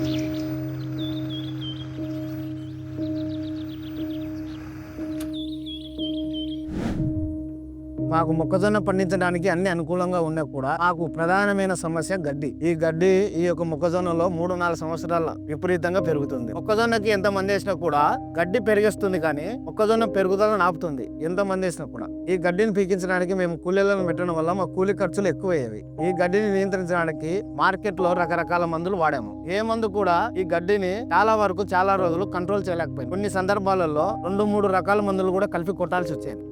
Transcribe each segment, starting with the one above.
Thank you. మాకు మొక్కజొన్న పండించడానికి అన్ని అనుకూలంగా ఉన్నా కూడా మాకు ప్రధానమైన సమస్య గడ్డి. ఈ గడ్డి ఈ యొక్క మొక్కజొన్నలో మూడు నాలుగు సంవత్సరాల విపరీతంగా పెరుగుతుంది. మొక్కజొన్నకి ఎంత మంది వేసినా కూడా గడ్డి పెరిగేస్తుంది కానీ మొక్కజొన్న పెరుగుదల నాపుతుంది. ఎంత మంది వేసినా కూడా. ఈ గడ్డిని పీకించడానికి మేము కూలీలను పెట్టడం వల్ల మా కూలీ ఖర్చులు ఎక్కువయ్యేవి. ఈ గడ్డిని నియంత్రించడానికి మార్కెట్లో రకరకాల మందులు వాడాము. ఏ మందు కూడా ఈ గడ్డిని చాలా వరకు చాలా రోజులు కంట్రోల్ చేయలేకపోయింది. కొన్ని సందర్భాలలో రెండు మూడు రకాల మందులు కూడా కలిపి కొట్టాల్సి వచ్చేది.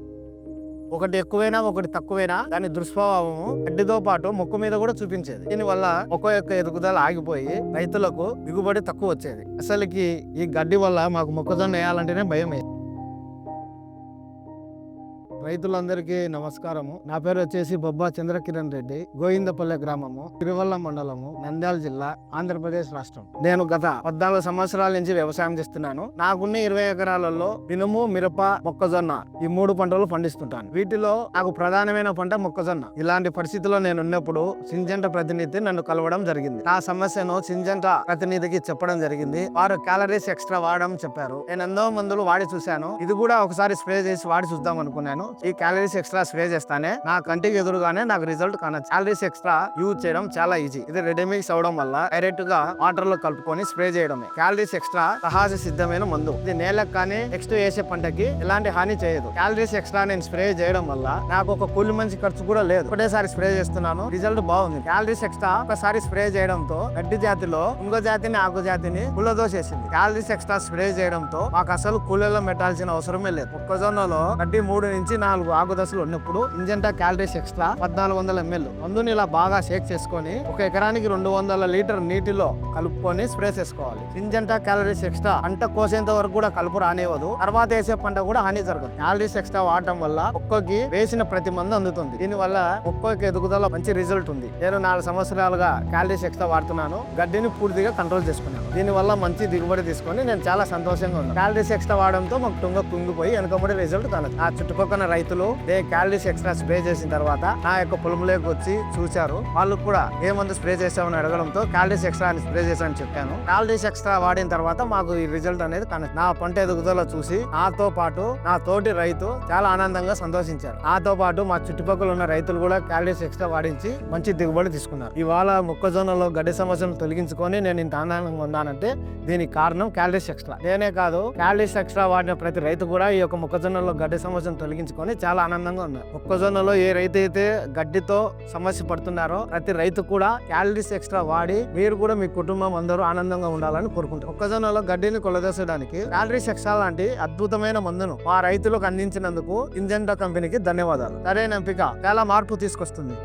ఒకటి ఎక్కువైనా ఒకటి తక్కువైనా దాని దుష్ప్రభావము గడ్డితో పాటు మొక్క మీద కూడా చూపించేది దీనివల్ల మొక్క యొక్క ఎదుగుదల ఆగిపోయి రైతులకు దిగుబడి తక్కువ వచ్చేది అసలుకి ఈ గడ్డి వల్ల మాకు మొక్కజొన్న వేయాలంటేనే భయం వేసింది. రైతులందరికీ నమస్కారము. నా పేరు వచ్చేసి బొబ్బా చంద్రకిరణ్ రెడ్డి గోవిందపల్లె గ్రామము తిరువల్ల మండలము నంద్యాల జిల్లా ఆంధ్రప్రదేశ్ రాష్ట్రం. నేను గత పద్నాలుగు సంవత్సరాల నుంచి వ్యవసాయం చేస్తున్నాను. నాకున్న ఇరవై ఎకరాలలో మినుము మిరప మొక్కజొన్న ఈ మూడు పంటలు పండిస్తుంటాను. వీటిలో నాకు ప్రధానమైన పంట మొక్కజొన్న. ఇలాంటి పరిస్థితుల్లో నేను ఉన్నప్పుడు సింజంట ప్రతినిధి నన్ను కలవడం జరిగింది. నా సమస్యను సింజంట ప్రతినిధికి చెప్పడం జరిగింది. వారు క్యాలరీస్ ఎక్స్ట్రా వాడడం చెప్పారు. నేను ఎన్నో మందులు వాడి చూశాను. ఇది కూడా ఒకసారి స్ప్రే చేసి వాడి చూద్దాం అనుకున్నాను. ఈ క్యాలరీస్ ఎక్స్ట్రా స్ప్రే చేస్తానే నా కంటికి ఎదురుగానే నాకు రిజల్ట్ కాన క్యాలరీస్ ఎక్స్ట్రా యూజ్ చేయడం చాలా ఈజీ ఇది రెడీమిక్స్ అవడం వల్ల డైరెక్ట్గా వాటర్లో కలుపుకొని స్ప్రే చేయడమే. క్యాలరీస్ ఎక్స్ట్రా సహజ సిద్ధమైన మందు. ఇది నేలకు కానీ నెక్స్ట్ వేసే పంటకి ఎలాంటి హాని చేయదు. క్యాలరీస్ ఎక్స్ట్రా నేను స్ప్రే చేయడం వల్ల నాకు ఒక కూలి మంచి ఖర్చు కూడా లేదు. ఒకటేసారి స్ప్రే చేస్తున్నాను రిజల్ట్ బాగుంది. క్యాలరీస్ ఎక్స్ట్రా ఒకసారి స్ప్రే చేయడంతో గడ్డి జాతిలో ఇంకో జాతిని ఆకు జాతిని కుళ్ళదోసేసింది క్యాలరీస్ ఎక్స్ట్రా స్ప్రే చేయడంతో మాకు అసలు కూలీలో పెట్టాల్సిన అవసరమే లేదు. మొక్కజొన్నలో గడ్డి మూడు నుంచి నాలుగు ఆకు దశలు ఉన్నప్పుడు ఇంజంటా క్యాలరీస్ ఎక్స్ట్రా పద్నాలుగు వందల ఎంఎల్ మందుని ఇలా బాగా షేక్ చేసుకొని ఒక ఎకరానికి రెండు వందల లీటర్ నీటిలో కలుపుకొని స్ప్రే చేసుకోవాలి. ఇంజంటా క్యాలరీస్ ఎక్స్ట్రా పంట కోసేంత వరకు కూడా కలుపు రానివ్వదు. తర్వాత వేసే పంట కూడా హాని జరగదు. క్యాలరీస్ ఎక్స్ట్రా వాడటం వల్ల మొక్కకి వేసిన ప్రతి మందు అందుతుంది. దీని వల్ల ఎదుగుదల మంచి రిజల్ట్ ఉంది. నేను నాలుగు సంవత్సరాలుగా క్యాలరీస్ ఎక్స్ట్రా వాడుతున్నాను. గడ్డిని పూర్తిగా కంట్రోల్ చేసుకున్నాను. దీని వల్ల మంచి దిగుబడి తీసుకొని నేను చాలా సంతోషంగా ఉన్నాను. క్యాలరీస్ ఎక్స్ట్రా వాడడంతో మాకు తుంగ కుంగిపోయి వెనుకబడి రిజల్ట్ కలదు నా చుట్టుపక్కల రైతులు ఏ క్యాలరీస్ ఎక్స్ట్రా స్ప్రే చేసిన తర్వాత నా యొక్క పొలంలోకి వచ్చి చూశారు. వాళ్ళు కూడా ఏ మందు స్ప్రే చేసామని అడగడంతో క్యాలరీస్ ఎక్స్ట్రా అని స్ప్రే చేశామని చెప్పాను. క్యాలరీస్ ఎక్స్ట్రా వాడిన తర్వాత మాకు ఈ రిజల్ట్ అనేది నా పంట ఎదుగుదల చూసి నాతో పాటు నా తోటి రైతు చాలా ఆనందంగా సంతోషించారు. నాతో పాటు మా చుట్టుపక్కల ఉన్న రైతులు కూడా క్యాలరీస్ ఎక్స్ట్రా వాడించి మంచి దిగుబడి తీసుకున్నారు. ఇవాళ మొక్కజొన్నలో గడ్డి సమస్యను తొలగించుకొని నేను ఇంత ఆనందంగా ఉన్నానంటే దీనికి కారణం క్యాలరీస్ ఎక్స్ట్రా. నేనే కాదు క్యాలరీస్ ఎక్స్ట్రా వాడిన ప్రతి రైతు కూడా ఈ యొక్క మొక్కజొన్నలో గడ్డి సమస్యను తొలగించుకొని చాలా ఆనందంగా ఉన్నారు మొక్కజొన్నలో ఏ రైతు అయితే గడ్డితో సమస్య పడుతున్నారో ప్రతి రైతు కూడా క్యాలరీస్ ఎక్స్ట్రా వాడి మీరు కూడా మీ కుటుంబం అందరూ ఆనందంగా ఉండాలని కోరుకుంటారు. మొక్కజొన్నలో గడ్డిని కొలదోసడానికి క్యాలరీస్ ఎక్స్ట్రా లాంటి అద్భుతమైన మందును మా రైతులకు అందించినందుకు ఇంజెంటా కంపెనీకి ధన్యవాదాలు. సరైన ఎంపిక చాలా మార్పు తీసుకొస్తుంది.